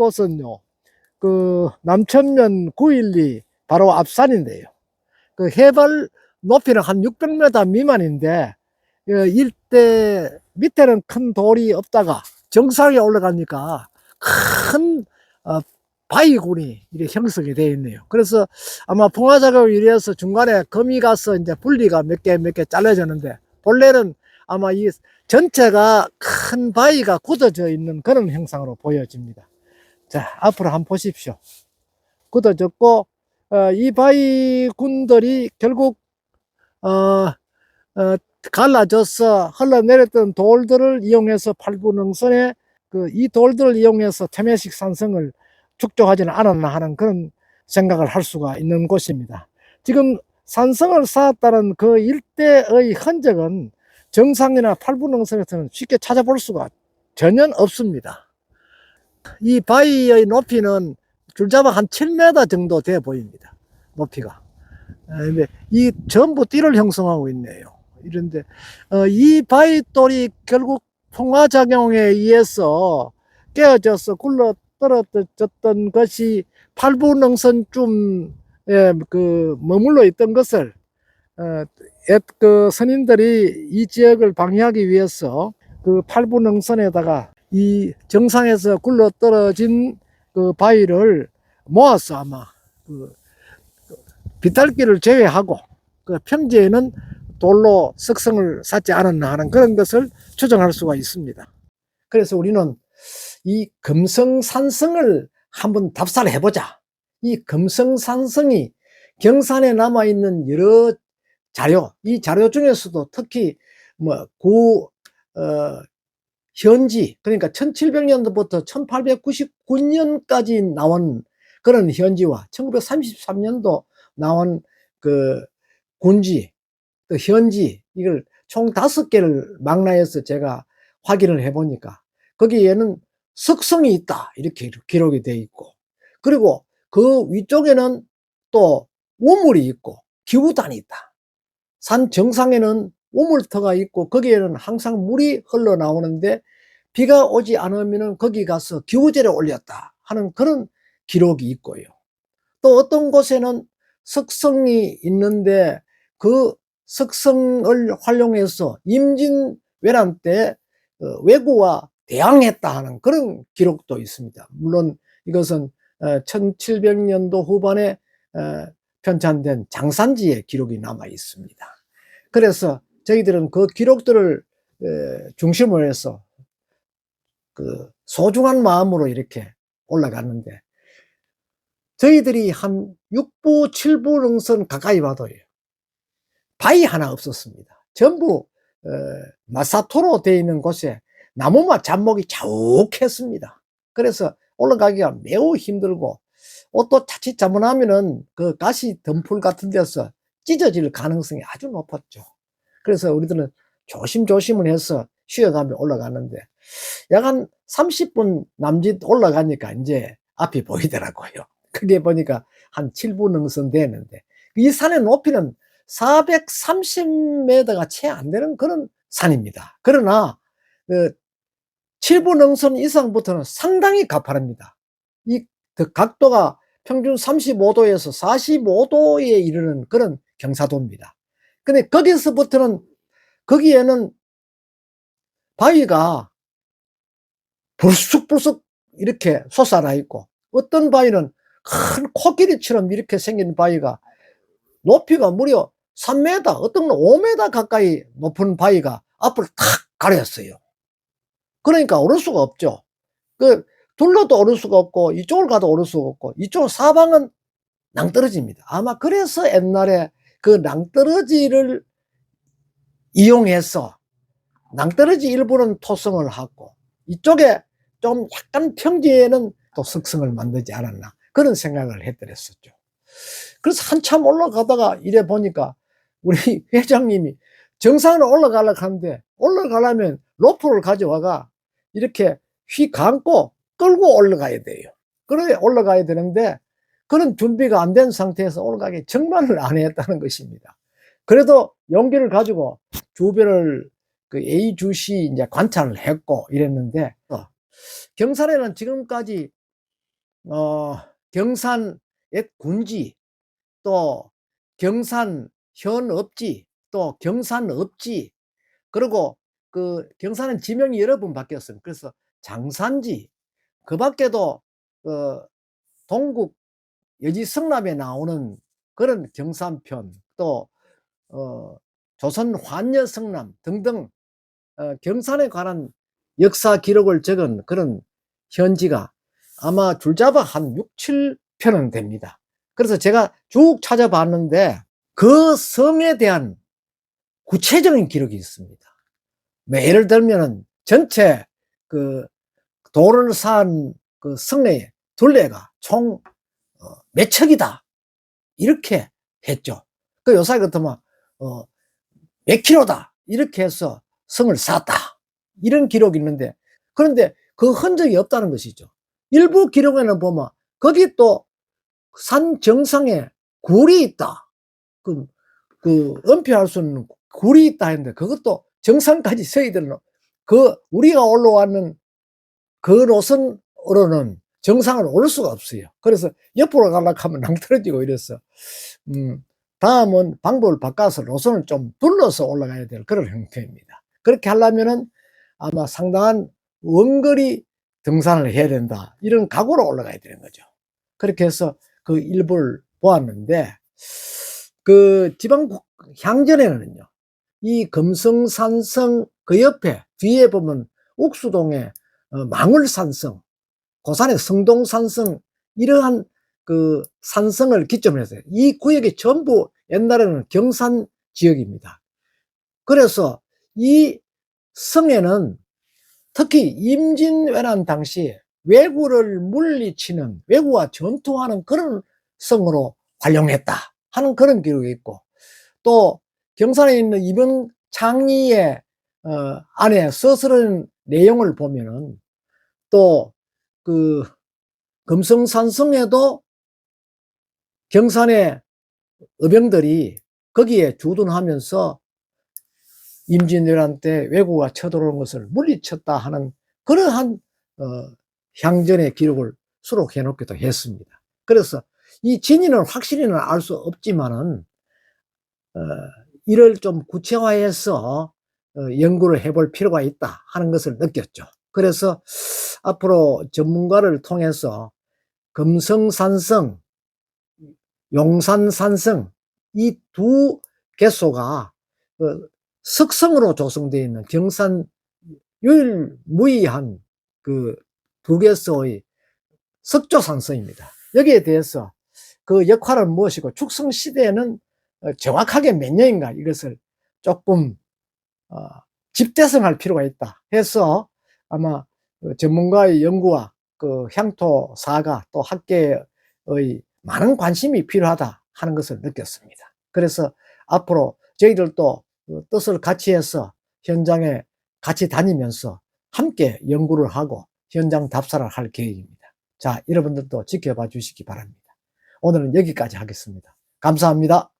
이곳은요, 그 남천면 912 바로 앞산인데요. 그 해발 높이는 한 600m 미만인데, 그 일대 밑에는 큰 돌이 없다가 정상에 올라가니까 큰 어, 바위군이 이렇게 형성이 되어 있네요. 그래서 아마 풍화 작업을 위해서 중간에 금이 가서 이제 분리가 몇개 몇 개 잘라졌는데 본래는 아마 이 전체가 큰 바위가 굳어져 있는 그런 형상으로 보여집니다. 자, 앞으로 한번 보십시오. 굳어졌고, 어, 이 바위군들이 결국, 어, 어, 갈라져서 흘러내렸던 돌들을 이용해서 팔부능선에 그 이 돌들을 이용해서 태매식 산성을 축적하지는 않았나 하는 그런 생각을 할 수가 있는 곳입니다. 지금 산성을 쌓았다는 그 일대의 흔적은 정상이나 팔부능선에서는 쉽게 찾아볼 수가 전혀 없습니다. 이 바위의 높이는 줄잡아 한 7m 정도 돼 보입니다. 높이가. 아, 근데 이 전부 띠를 형성하고 있네요. 이런데 어, 이 바위돌이 결국 풍화작용에 의해서 깨어져서 굴러 떨어졌던 것이 팔부능선쯤 그 머물러 있던 것을 어, 옛그 선인들이 이 지역을 방해하기 위해서 그 팔부능선에다가 이 정상에서 굴러 떨어진 그 바위를 모아서 아마 그 비탈길을 제외하고 그 평지에는 돌로 석성을 쌓지 않았나 하는 그런 것을 추정할 수가 있습니다. 그래서 우리는 이 금성산성을 한번 답사를 해보자. 이 금성산성이 경산에 남아있는 여러 자료, 이 자료 중에서도 특히 뭐 구, 어, 현지, 그러니까 1700년도부터 1899년까지 나온 그런 현지와 1933년도 나온 그 군지, 또 현지, 이걸 총 다섯 개를 망라해서 제가 확인을 해보니까 거기에는 석성이 있다. 이렇게 기록이 되어 있고, 그리고 그 위쪽에는 또 우물이 있고, 기후단이 있다. 산 정상에는 우물터가 있고, 거기에는 항상 물이 흘러나오는데, 비가 오지 않으면 거기 가서 기후제를 올렸다 하는 그런 기록이 있고요. 또 어떤 곳에는 석성이 있는데 그 석성을 활용해서 임진왜란 때 어, 왜구와 대항했다 하는 그런 기록도 있습니다. 물론 이것은 1700년도 후반에 어, 편찬된 장산지의 기록이 남아 있습니다. 그래서 저희들은 그 기록들을 중심으로 해서 그 소중한 마음으로 이렇게 올라갔는데 저희들이 한 6부, 7부 능선 가까이 와도요. 바위 하나 없었습니다. 전부 어, 마사토로 되어 있는 곳에 나무만 잡목이 자욱했습니다. 그래서 올라가기가 매우 힘들고 옷도 자칫 잘못하면은 그 가시 덤풀 같은 데서 찢어질 가능성이 아주 높았죠. 그래서 우리들은 조심조심을 해서 쉬어가며 올라가는데 약한 30분 남짓 올라가니까 이제 앞이 보이더라고요. 그게 보니까 한 7분 능선 되는데 이 산의 높이는 430m가 채 안 되는 그런 산입니다. 그러나 그 7분 능선 이상부터는 상당히 가파릅니다. 이 그 각도가 평균 35도에서 45도에 이르는 그런 경사도입니다. 근데 거기서부터는 거기에는 바위가 불쑥불쑥 이렇게 솟아나 있고 어떤 바위는 큰 코끼리처럼 이렇게 생긴 바위가 높이가 무려 3m, 어떤 건 5m 가까이 높은 바위가 앞을 탁 가렸어요. 그러니까 오를 수가 없죠. 그 둘러도 오를 수가 없고 이쪽을 가도 오를 수가 없고 이쪽 사방은 낭떠러지입니다. 아마 그래서 옛날에 그 낭떠러지를 이용해서 낭떠러지 일부는 토성을 하고 이쪽에 좀 약간 평지에는 또 석성을 만들지 않았나 그런 생각을 했더랬었죠. 그래서 한참 올라가다가 이래 보니까 우리 회장님이 정상으로 올라가려고 하는데 올라가려면 로프를 가져와가 이렇게 휘 감고 끌고 올라가야 돼요. 그래 올라가야 되는데 그런 준비가 안 된 상태에서 올라가기 정말을 안 했다는 것입니다. 그래도 용기를 가지고 주변을 그 A 주시 이제 관찰을 했고 이랬는데 어, 경산에는 지금까지 어, 경산 옛 군지, 또 경산 현 업지, 또 경산 업지, 그리고 그 경산은 지명이 여러 번 바뀌었어요. 그래서 장산지, 그 밖에도 어, 동국 여지 성남에 나오는 그런 경산편, 또 어, 조선 환여 성남 등등 어, 경산에 관한 역사 기록을 적은 그런 현지가 아마 줄잡아 한 6, 7편은 됩니다. 그래서 제가 쭉 찾아봤는데 그 성에 대한 구체적인 기록이 있습니다. 뭐 예를 들면은 전체 그 돌을 쌓은 그 성의 둘레가 총 어, 몇 척이다. 이렇게 했죠. 그 요새 같으면 어, 몇 킬로다. 이렇게 해서 성을 쌓았다. 이런 기록이 있는데 그런데 그 흔적이 없다는 것이죠. 일부 기록에는 보면 거기 또 산 정상에 굴이 있다. 그, 그 은폐할 수 있는 굴이 있다 했는데 그것도 정상까지 서희들은 그 우리가 올라왔는 그 노선으로는 정상을 올 수가 없어요. 그래서 옆으로 가려고 하면 낭떨어지고 이래서 음, 다음은 방법을 바꿔서 노선을 좀 둘러서 올라가야 될 그런 형태입니다. 그렇게 하려면은 아마 상당한 원거리 등산을 해야 된다. 이런 각오로 올라가야 되는 거죠. 그렇게 해서 그 일부를 보았는데, 그 지방 향전에는요, 이 금성산성 그 옆에, 뒤에 보면 옥수동에 어, 망울산성, 고산의 성동산성, 이러한 그 산성을 기점으로 해서 이 구역이 전부 옛날에는 경산 지역입니다. 그래서 이 성에는 특히 임진왜란 당시 왜구를 물리치는 왜구와 전투하는 그런 성으로 활용했다 하는 그런 기록이 있고 또 경산에 있는 이번 창리의 어, 안에 서술은 내용을 보면은 또 그 금성산성에도 경산의 의병들이 거기에 주둔하면서 임진왜란 때 왜구가 쳐들어오는 것을 물리쳤다 하는 그러한 어, 향전의 기록을 수록해 놓기도 했습니다. 그래서 이 진위는 확실히는 알 수 없지만은 어, 이를 좀 구체화해서 어, 연구를 해볼 필요가 있다 하는 것을 느꼈죠. 그래서 앞으로 전문가를 통해서 금성산성, 용산산성 이 두 개소가 어, 석성으로 조성되어 있는 경산 유일무이한 그 두 개소의 석조산성입니다. 여기에 대해서 그 역할은 무엇이고 축성 시대에는 어, 정확하게 몇 년인가 이것을 조금 어, 집대성할 필요가 있다 해서 아마 그 전문가의 연구와 그 향토사가 또 학계의 많은 관심이 필요하다 하는 것을 느꼈습니다. 그래서 앞으로 저희들도 그 뜻을 같이 해서 현장에 같이 다니면서 함께 연구를 하고 현장 답사를 할 계획입니다. 자, 여러분들도 지켜봐 주시기 바랍니다. 오늘은 여기까지 하겠습니다. 감사합니다.